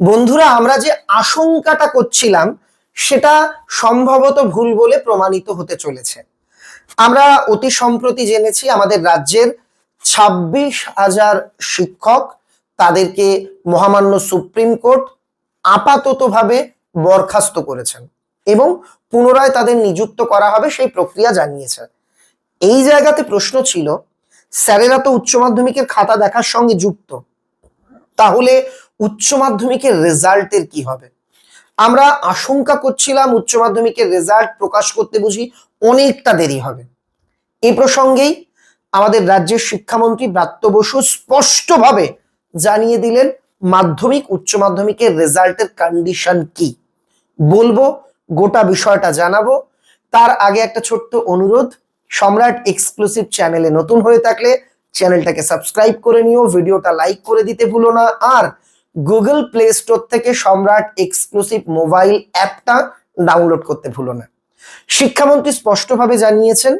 বন্ধুরা, আমরা যে আশঙ্কাটা করছিলাম, সেটা সম্ভবত ভুল বলে প্রমাণিত হতে চলেছে। আমরা অতি সম্প্রতি জেনেছি, আমাদের রাজ্যের ছাব্বিশ হাজার শিক্ষক তাদেরকে মহামান্য সুপ্রিম কোর্ট আপাততভাবে বরখাস্ত করেছেন এবং পুনরায় তাদের নিযুক্ত করা হবে সেই প্রক্রিয়া জানিয়েছে। এই জায়গাতে প্রশ্ন ছিল, স্যারেরা তো উচ্চ মাধ্যমিকের খাতা দেখার সঙ্গে যুক্ত। তাহলে উচ্চ মাধ্যমিকের রেজাল্টের কি হবে? আমরা আশঙ্কা করছিলাম উচ্চ মাধ্যমিকের রেজাল্ট প্রকাশ করতে বুঝি অনেকটা দেরি হবে। এই প্রসঙ্গেই আমাদের রাজ্যের শিক্ষামন্ত্রী ব্রাত্য বসু স্পষ্টভাবে জানিয়ে দিলেন, মাধ্যমিক, উচ্চ মাধ্যমিকের রেজাল্টের কন্ডিশন কি? বলব, গোটা বিষয়টা জানাব। তার আগে একটা ছোট্ট অনুরোধ, সম্রাট এক্সক্লুসিভ চ্যানেলে নতুন হয়ে থাকলে চ্যানেলটাকে সাবস্ক্রাইব করে নিও, ভিডিওটা লাইক করে দিতে ভুলো না। আর গুগল প্লে স্টোর থেকে সম্রাট এক্সক্লুসিভ মোবাইল অ্যাপটা ডাউনলোড করতে ভুলো না। শিক্ষামন্ত্রী স্পষ্টভাবে জানিয়েছেন,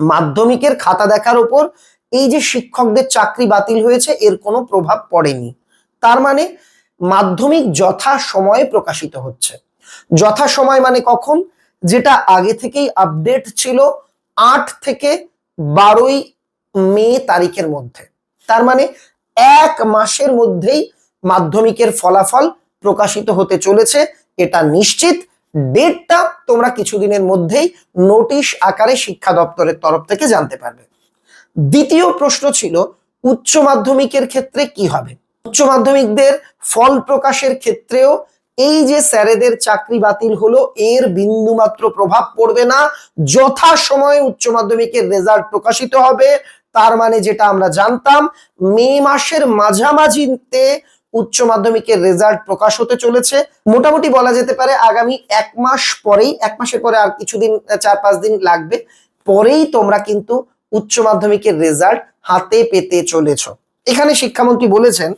মাধ্যমিকের খাতা দেখার ওপর এই যে শিক্ষকদের চাকরি বাতিল হয়েছে, এর কোনো প্রভাব পড়েনি। তার মানে মাধ্যমিক যথা সময়ে প্রকাশিত হচ্ছে। যথা সময় মানে কখন? যেটা আগে থেকেই আপডেট ছিল আট থেকে বারোই মে তারিখের মধ্যে। তার মানে এক মাসের মধ্যেই মাধ্যমিকের ফলাফল প্রকাশিত হতে চলেছে, এটা নিশ্চিত। ডেটটা তোমরা কিছুদিনের মধ্যেই নোটিশ আকারে শিক্ষা দপ্তরের তরফ থেকে জানতে পারবে। দ্বিতীয় প্রশ্ন ছিল, উচ্চ মাধ্যমিকের ক্ষেত্রে কি হবে? উচ্চ মাধ্যমিকদের ফল প্রকাশের ক্ষেত্রেও এই যে স্যারেদের চাকরি বাতিল হলো, এর বিন্দুমাত্র প্রভাব পড়বে না। যথা সময়ে উচ্চ মাধ্যমিকের রেজাল্ট প্রকাশিত হবে, তার মানে যেটা আমরা জানতাম, মে মাসের মাঝামাঝিতে উচ্চ মাধ্যমিকের রেজাল্ট প্রকাশ হতে চলেছে। মোটামুটি বলা যেতে পারে আগামী এক মাস পরেই, এক মাসের পরে আর কিছুদিন, চার পাঁচ দিন লাগবে, পরেই তোমরা কিন্তু উচ্চ মাধ্যমিকের রেজাল্ট হাতে পেতে চলেছ। এখানে শিক্ষামন্ত্রী বলেছেন,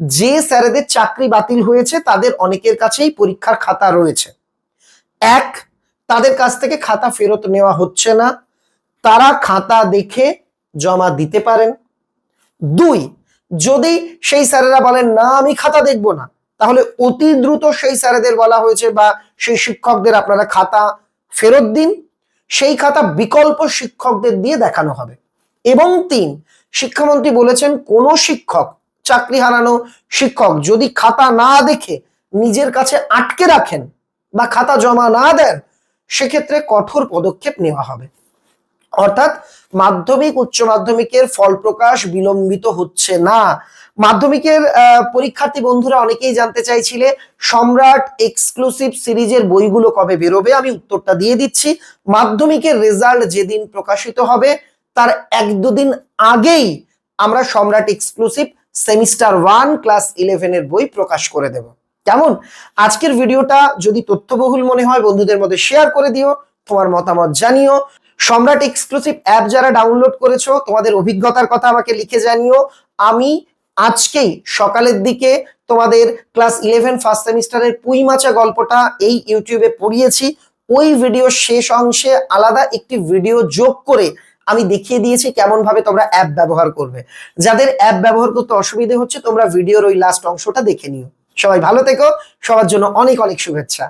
যে স্যারেদের চাকরি বাতিল হয়েছে, তাদের অনেকের কাছেই পরীক্ষার খাতা রয়েছে। এক, তাদের কাছ থেকে খাতা ফেরত নেওয়া হচ্ছে না। তারা খাতা দেখে জমা দিতে পারেন। দুই যদি সেই স্যারেরা বলেন, না, আমি খাতা দেখব না, তাহলে অতি দ্রুত সেই স্যারেদের বলা হয়েছে বা সেই শিক্ষকদের আপনারা খাতা ফেরত দিন। সেই খাতা বিকল্প শিক্ষকদের দিয়ে দেখানো হবে। এবং তিন, শিক্ষামন্ত্রী বলেছেন, কোন শিক্ষক চাকরি হারানো শিক্ষক যদি খাতা না দেখে নিজের কাছে আটকে রাখেন বা খাতা জমা না দেন, সেক্ষেত্রে কঠোর পদক্ষেপ নেওয়া হবে। অর্থাৎ মাধ্যমিক, উচ্চ মাধ্যমিকের ফল প্রকাশ বিলম্বিত হচ্ছে না। মাধ্যমিকের পরীক্ষার্থী বন্ধুরা অনেকেই জানতে চাইছিলে, সম্রাট এক্সক্লুসিভ সিরিজের বইগুলো কবে বেরোবে? আমি উত্তরটা দিয়ে দিচ্ছি। মাধ্যমিকের রেজাল্ট যেদিন প্রকাশিত হবে, তার এক দুদিন আগেই আমরা সম্রাট এক্সক্লুসিভ সেমিস্টার ওয়ান ক্লাস ইলেভেনের বই প্রকাশ করে দেব। কেমন? আজকের ভিডিওটা যদি তথ্যবহুল মনে হয়, বন্ধুদের মধ্যে শেয়ার করে দিও, তোমার মতামত জানিও। সম্রাট এক্সক্লুসিভ অ্যাপ যারা ডাউনলোড করেছ, তোমাদের অভিজ্ঞতার কথা আমাকে লিখে জানিও। আমি আজকেই সকালের দিকে তোমাদের ক্লাস ইলেভেন ফার্স্ট সেমিস্টারের পুঁই মাচা গল্পটা এই ইউটিউবে পড়িয়েছি। ওই ভিডিও শেষ অংশে আলাদা একটি ভিডিও যোগ করে আমি দেখিয়ে দিয়েছি কেমন ভাবে তোমরা অ্যাপ ব্যবহার করবে। যাদের অ্যাপ ব্যবহার করতে অসুবিধে হচ্ছে, তোমরা ভিডিওর ওই লাস্ট অংশটা দেখে নিও। সবাই ভালো থেকো, সবার জন্য অনেক অনেক শুভেচ্ছা।